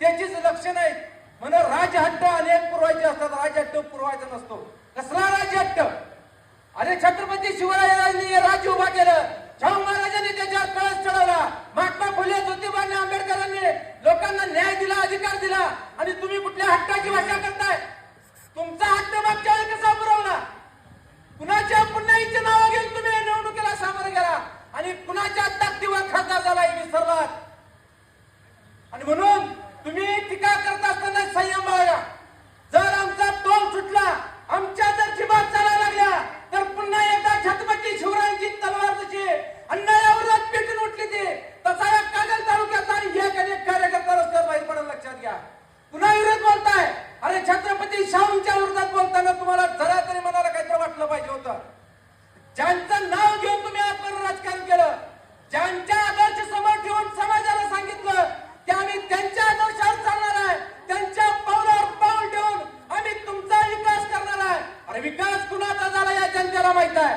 त्याचीच लक्षण आहेत. म्हणून राजहट्ट अनेक पुरवायचे असतात. राजहट्ट पुरवायचा नसतो. कसला राजहट्ट अरे छत्रपती शिवरायांनी राज्य उभा केलं. शाहू महाराजांनी त्याच्या कळस चढवला. महात्मा फुले ज्योतिबा आंबेडकरांनी लोकांना न्याय दिला अधिकार दिला. आणि तुम्ही कुठल्या हट्टाची भाषा करता? लक्षात घ्या. पुन्हा विरोध बोलताय. अरे छत्रपती शाहूंच्या विरोधात बोलताना तुम्हाला जरा तरी मनाला काहीतरी वाटलं पाहिजे होतं. ज्यांचं नाव घेऊन तुम्ही आजपर्यंत राजकारण केलं ज्यांच्या आदर्श समोर ठेवून समाजाला सांगितलं की आम्ही त्यांच्या आदर्शावर चालणार आहे. त्यांच्या पावलावर पाऊल ठेवून आम्ही तुमचा विकास करणार आहे. अरे विकास कुणाचा झाला या जनतेला माहीत आहे?